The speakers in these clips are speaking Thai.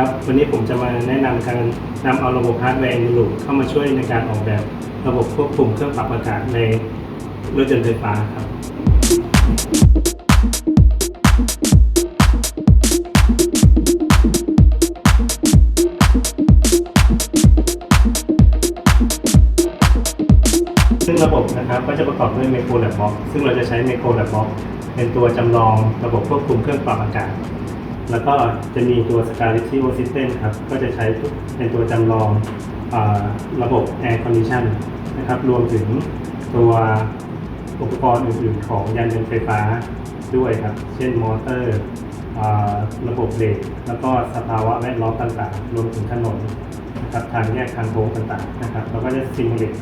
ครับ วันนี้ผมจะมาแนะนำการนำเอาระบบฮาร์ดแวร์อินลูเข้ามาช่วยในการออกแบบระบบควบคุมเครื่องปรับอากาศในรถยนต์ไฟฟ้าครับซึ่งระบบนะครับก็จะประกอบด้วย Micro Lab Box ซึ่งเราจะใช้ Micro Lab Box เป็นตัวจำลองระบบควบคุมเครื่องปรับอากาศ แล้วก็จะมีตัว s c a l i t i o System ครับ ก็จะใช้เป็นตัวจำลองอระบบ Air Condition นะครับ รวมถึงตัวอุปกรณ์อื่นๆของยานยนต์ไฟฟ้าด้วยครับ เช่นมอเตอร์ระบบเบรกแล้วก็สภาวะแวดล้อมต่างๆ รวมถึงถนนนะครับทางแยกทางโค้งต่างๆนะครับเราก็จะซิมูเลต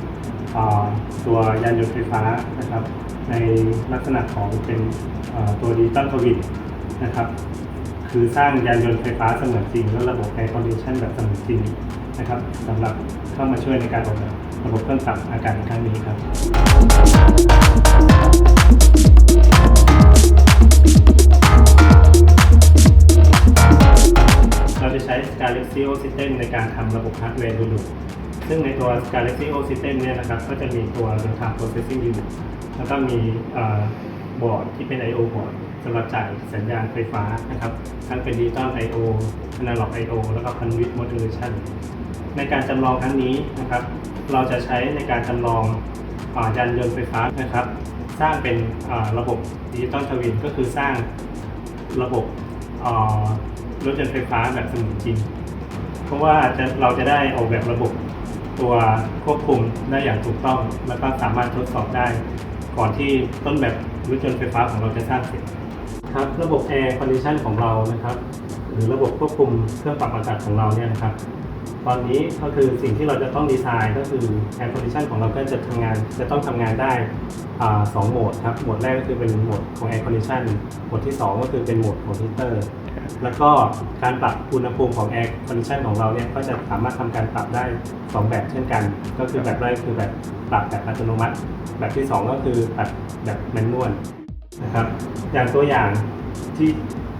ตัวยานยนต์ไฟฟ้านะครับ ในลักษณะของเป็นตัวดิจิตอลทวินนะครับ คือสร้างยานยนต์ไฟฟ้าเสมือนจริง และระบบแอร์คอนดิชันแบบเสมือนจริงนะครับสำหรับเข้ามาช่วยในการออกแบบระบบเครื่องปรับอากาศในครั้งนี้ครับ เราจะใช้ Scalexio System ในการทำระบบฮาร์ดแวร์ดูลูซึ่งในตัว Scalexio System เนี่ยนะครับ ก็จะมีตัว Real Time Processing Unit แล้วก็มีบอร์ด เป็น I/O บอร์ดสำหรับจ่ายสัญญาณไฟฟ้านะครับทั้งเป็นดิจิตอล I/O Analog I/O แล้วก็ Conduit Modulation ในการจำลองครั้งนี้นะครับ เราจะใช้ในการจำลองอายานยนต์ไฟฟ้านะครับ สร้างเป็นระบบดิจิตอลทวินก็คือสร้างระบบรถยนต์ไฟฟ้าแบบเสมือนจริง เพราะว่าจะเราจะได้ออกแบบระบบตัวควบคุมได้อย่างถูกต้อง แล้วก็สามารถทดสอบได้ ก่อนที่ต้นแบบ รถยนต์ไฟฟ้าของเราจะสร้างเสร็จครับระบบแอร์คอนดิชันของเรานะครับ หรือระบบควบคุมเครื่องปรับอากาศของเราเนี่ยนะครับตอนนี้ก็คือสิ่งที่เราจะต้องดีไซน์ก็คือแอร์คอนดิชันของเราก็จะทำงานจะต้องทำงานได้สองโหมดครับโหมดแรกก็คือเป็นโหมดของแอร์คอนดิชันโหมดที่ 2 ก็คือเป็นโหมดของฮีเตอร์ แล้วก็การปรับอุณหภูมิของ Air Condition ของเราเนี่ยก็จะสามารถทำการปรับได้ 2 แบบเช่นกัน ก็คือแบบแรกคือแบบปรับแบบอัตโนมัติ แบบที่ 2 ก็คือปรับแบบแมนนวลนะครับ อย่างตัวอย่างที่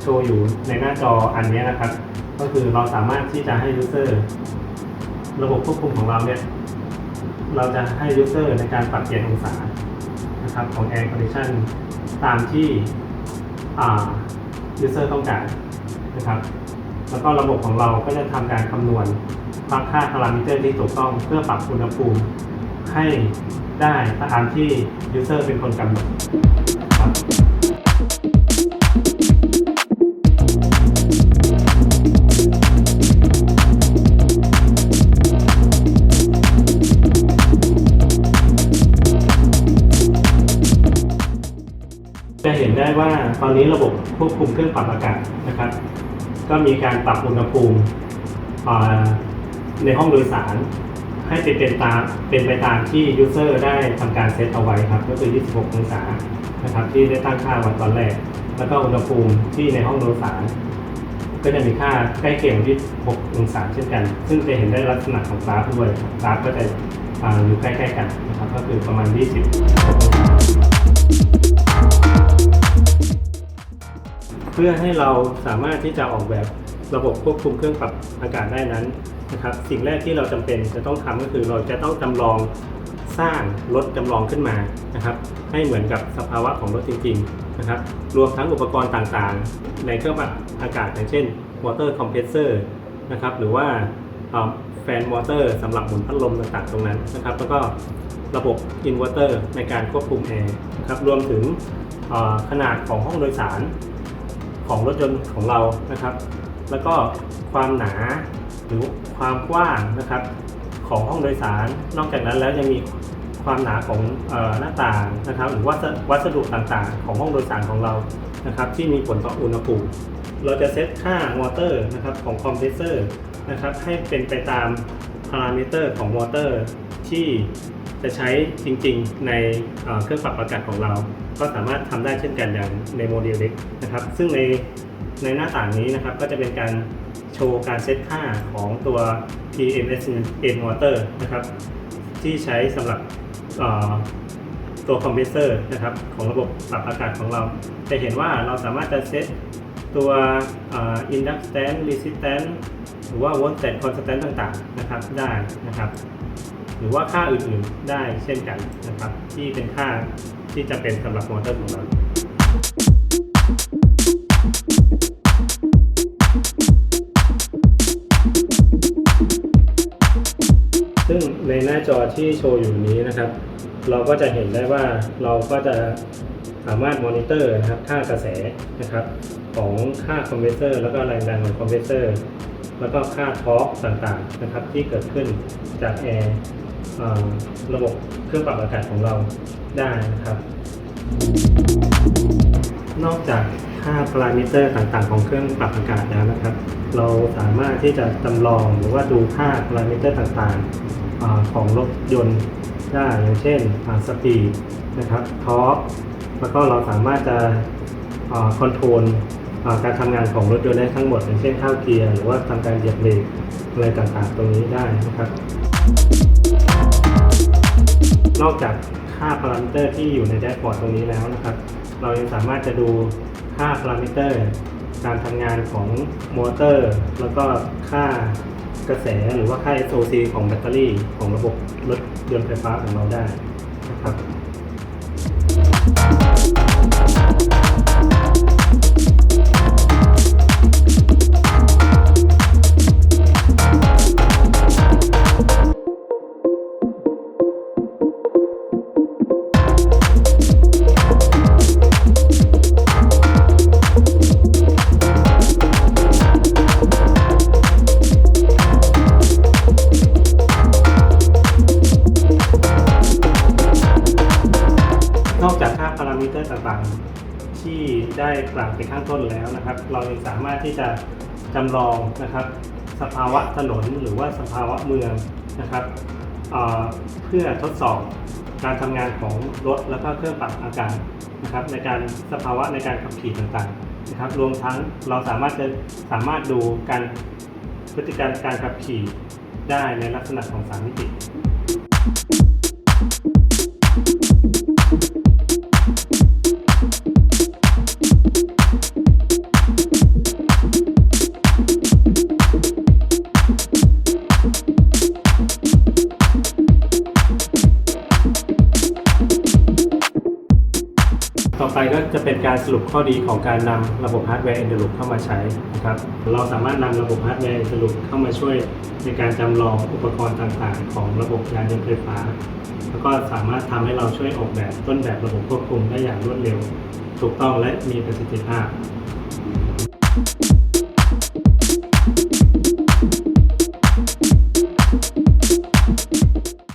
โชว์อยู่ในหน้าจออันนี้นะครับ ก็คือเราสามารถที่จะให้ user ระบบควบคุมของเราเนี่ยเราจะให้ user ในการปรับเปลี่ยนองศานะครับของ air condition ตามที่ ยูเซอร์ต้องการนะครับ แล้วก็ระบบของเราก็จะทำการคำนวณความค่าพารามิเตอร์ที่ถูกต้องเพื่อปรับอุณหภูมิให้ได้ตามที่ยูเซอร์เป็นคนกำหนดครับ ควบคุมเครื่องปรับอากาศนะครับ ก็มีการปรับอุณหภูมิในห้องโดยสารให้เป็นเป็นตามเป็นไปตามที่ยูเซอร์ได้ทำการเซตเอาไว้ครับ ก็คือ 26 องศานะครับ ที่ได้ตั้งค่าไวันตอนแรก แล้วก็อุณหภูมิที่ในห้องโดยสาร ก็จะมีค่าใกล้เคียงที่6องศาเช่นกัน ซึ่งจะเห็นได้ลักษณะของกราฟด้วยกราฟก็จะอ่าอยู่ใกล้ๆกันนะครับ ก็คือประมาณ 20องศา เพื่อให้เราสามารถที่จะออกแบบระบบควบคุมเครื่องปรับอากาศได้นั้นนะครับสิ่งแรกที่เราจำเป็นจะต้องทำก็คือเราจะต้องจำลองสร้างรถจำลองขึ้นมานะครับ ให้เหมือนกับสภาวะของรถจริงๆนะครับ รวมทั้งอุปกรณ์ต่างๆ ในเครื่องปรับอากาศอย่างเช่นมอเตอร์คอมเพรสเซอร์นะครับหรือว่าแฟนมอเตอร์สำหรับหมุนพัดลมต่างๆตรงนั้นนะครับ แล้วก็ระบบอินเวอร์เตอร์ในการควบคุมแอร์นะครับรวมถึงขนาดของห้องโดยสาร ของรถยนต์ของเรานะครับ แล้วก็ความหนาหรือความกว้างนะครับของห้องโดยสาร นอกจากนั้นแล้วยังมีความหนาของออหน้าต่างนะครับ หรือวัสวัสดุต่างๆ ของห้องโดยสารของเรานะครับ ที่มีผลต่ออุณหภูมิเราจะเซตค่ามอเตอร์นะครับของคอมเพรสเซอร์นะครับให้เป็นไปตามพารามิเตอร์ของมอเตอร์ที่จะใช้จริงๆในเครื่องปรับอากาศของเรา ก็สามารถทำได้เช่นกันอย่างในโมเดลเล็กนะครับซึ่งในในหน้าต่างนี้นะครับก็จะเป็นการโชว์การเซตค่าของตัว PMS N Water นะครับที่ใช้สำหรับตัวคอมเพรสเซอร์นะครับของระบบปรับอากาศของเรา จะเห็นว่าเราสามารถจะเซตตัวอ่อ inductance resistance หรือว่า voltage constant ต่างๆนะครับได้นะครับ หรือว่าค่าอื่นๆได้เช่นกันนะครับที่เป็นค่า ที่จะเป็นสำหรับมอเตอร์ของเราซึ่งในหน้าจอที่โชว์อยู่นี้นะครับ เราก็จะเห็นได้ว่าเราก็จะสามารถมอนิเตอร์นะครับค่ากระแสนะครับของค่าคอมเพรสเซอร์ แล้วก็แรงดันของคอมเพรสเซอร์ แล้วก็ค่าทอร์กต่างๆนะครับที่เกิดขึ้นจากแอร์ ระบบเครื่องปรับอากาศของเราได้นะครับ นอกจากค่าพารามิเตอร์ต่างๆ ของเครื่องปรับอากาศแล้วนะครับ เราสามารถที่จะจำลองหรือว่าดูค่าพารามิเตอร์ต่างๆของรถยนต์ได้อย่างเช่นสปีดนะครับทอร์กแล้วก็เราสามารถจะคอนโทรลการทำงานของรถยนต์ได้ทั้งหมด อย่างเช่นเข้าเกียร์หรือว่าทำการเหยียบเบรกอะไรต่างๆ ตรงนี้ได้นะครับ นอกจากค่าพารามิเตอร์ที่อยู่ในแดชบอร์ดตรงนี้แล้วนะครับ เรายังสามารถจะดูค่าพารามิเตอร์ การทำงานของมอเตอร์ แล้วก็ค่ากระแสหรือว่าค่า SOC ของแบตเตอรี่ของระบบรถยนต์ไฟฟ้าของเราได้นะครับ ได้กล่าวไปข้างต้นแล้วนะครับ เรายังสามารถที่จะจำลองนะครับ สภาวะถนนหรือว่าสภาวะเมืองนะครับเเพื่อทดสอบการทำงานของรถแล้วก็เครื่องปรับอากาศนะครับในการสภาวะในการขับขี่ต่างๆนะครับ รวมทั้งเราสามารถจะสามารถดูการพฤติกรรมการขับขี่ได้ในลักษณะของสามมิติ ไปก็จะเป็นการสรุปข้อดีของการนำระบบฮาร์ดแวร์ Interloop เข้ามาใช้นะครับ เราสามารถนำระบบฮาร์ดแวร์ Interloop เข้ามาช่วยในการจำลองอุปกรณ์ต่างๆ ของระบบยานยนต์ไฟฟ้า แล้วก็สามารถทำให้เราช่วยออกแบบต้นแบบระบบควบคุมได้อย่างรวดเร็ว ถูกต้องและมีประสิทธิภาพ